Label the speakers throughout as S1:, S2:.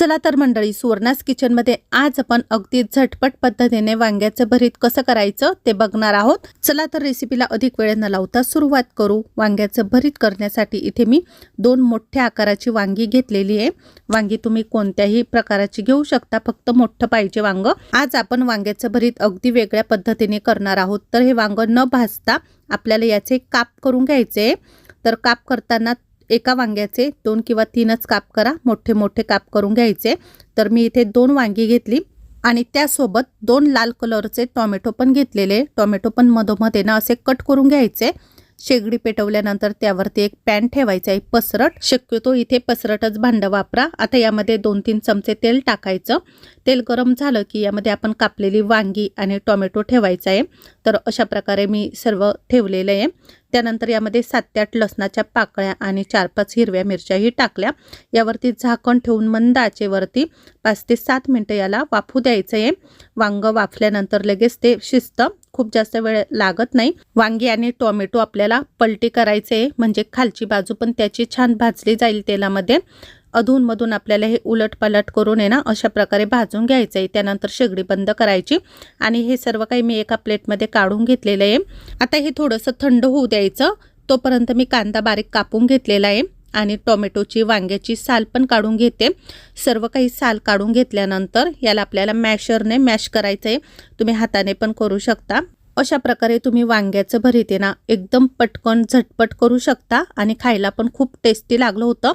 S1: चला तर मंडळी सुवर्णास किचनमध्ये आज आपण अगदी झटपट पद्धतीने वांग्याचं भरीत कसं करायचं ते बघणार आहोत. चला तर रेसिपीला अधिक वेळ न लावता सुरुवात करू. वांग्याचं भरीत करण्यासाठी इथे मी दोन मोठ्या आकाराची वांगी घेतलेली आहे. वांगी तुम्ही कोणत्याही प्रकाराची घेऊ शकता फक्त मोठं पाहिजे वांग. आज आपण वांग्याचं भरीत अगदी वेगळ्या पद्धतीने करणार आहोत. तर हे वांग न भाजता आपल्याला याचे काप करून घ्यायचे तर काप करताना एका वांग्याचे दोन किंवा तीनच काप करा. मोठे मोठे काप करून घ्यायचे. तर मी इथे दोन वांगी घेतली आणि त्यासोबत दोन लाल कलरचे टॉमॅटो पण घेतलेले. टॉमॅटो पण मधोमध्ये ना असे कट करून घ्यायचे. शेगडी पेटवल्यानंतर त्यावरती एक पॅन ठेवायचा आहे पसरट. शक्यतो इथे पसरटच भांडं वापरा. आता यामध्ये दोन तीन चमचे तेल टाकायचं. तेल गरम झालं की यामध्ये आपण कापलेली वांगी आणि टोमॅटो ठेवायचा आहे. तर अशा प्रकारे मी सर्व ठेवलेलं आहे. त्यानंतर यामध्ये सात ते आठ लसणाच्या पाकळ्या आणि चार पाच हिरव्या मिरच्याही टाकल्या. यावरती झाकण ठेवून मंद आचेवरती पाच ते सात मिनटं याला वाफू द्यायचं आहे वांग वाफल्यानंतर लगेच ते शिजतं. खूप जास्त वेळ लागत नाही. वांगी आणि टोमॅटो आपल्याला पलटी करायचे आहे म्हणजे खालची बाजू पण त्याची छान भाजली जाईल तेलामध्ये. अधूनमधून आपल्याला हे उलटपालट करून आहे ना अशा प्रकारे भाजून घ्यायचं आहे त्यानंतर शेगडी बंद करायची आणि हे सर्व काही मी एका प्लेटमध्ये काढून घेतलेलं आहे. आता हे थोडंसं थंड होऊ द्यायचं. तोपर्यंत मी कांदा बारीक कापून घेतलेला आहे आणि टोमॅटोची वांग्याची साल पण काढून घेते. सर्व काही साल काढून घेतल्यानंतर याला आपल्याला मॅशरने मॅश करायचं आहे तुम्ही हाताने पण करू शकता. अशा प्रकारे तुम्ही वांग्याचं भरीत ना एकदम पटकन झटपट करू शकता आणि खायला पण खूप टेस्टी लागलं होतं.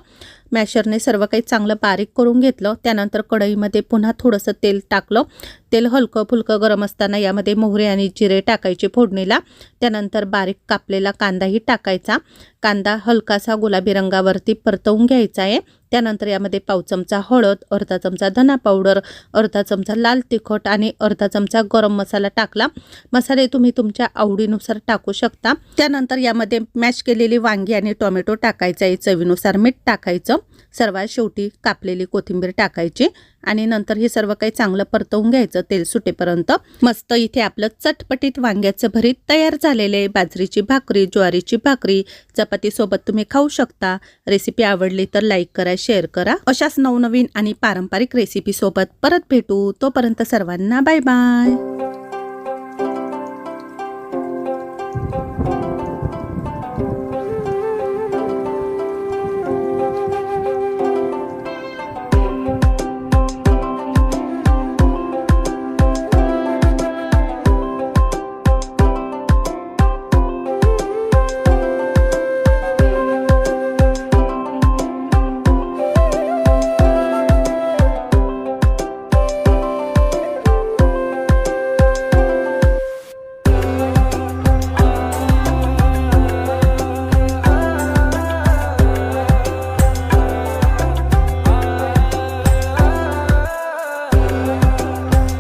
S1: मॅशरने सर्व काही चांगलं बारीक करून घेतलं. त्यानंतर कढईमध्ये पुन्हा थोडंसं तेल टाकलं. तेल हलकं फुलकं गरम असताना यामध्ये मोहरे आणि जिरे टाकायचे फोडणीला. त्यानंतर बारीक कापलेला कांदाही टाकायचा. कांदा हलकासा गुलाबी रंगावरती परतवून घ्यायचा आहे. त्यानंतर यामध्ये पाव चमचा हळद अर्धा चमचा धना पावडर अर्धा चमचा लाल तिखट आणि अर्धा चमचा गरम मसाला टाकला. मसाले तुम्ही तुमच्या आवडीनुसार टाकू शकता. त्यानंतर यामध्ये मॅश केलेली वांगी आणि टोमॅटो टाकायचं आहे. चवीनुसार मीठ टाकायचं. सर्वात शेवटी कापलेली कोथिंबीर टाकायची आणि नंतर हे सर्व काही चांगलं परतवून घ्यायचं तेल सुटेपर्यंत. मस्त इथे आपलं चटपटीत वांग्याचं भरीत तयार झालेले आहे. बाजरीची भाकरी ज्वारीची भाकरी चपातीसोबत तुम्ही खाऊ शकता. रेसिपी आवडली तर लाईक करा शेअर करा. अशाच नवनवीन आणि पारंपरिक रेसिपीसोबत परत भेटू. तोपर्यंत सर्वांना बाय बाय.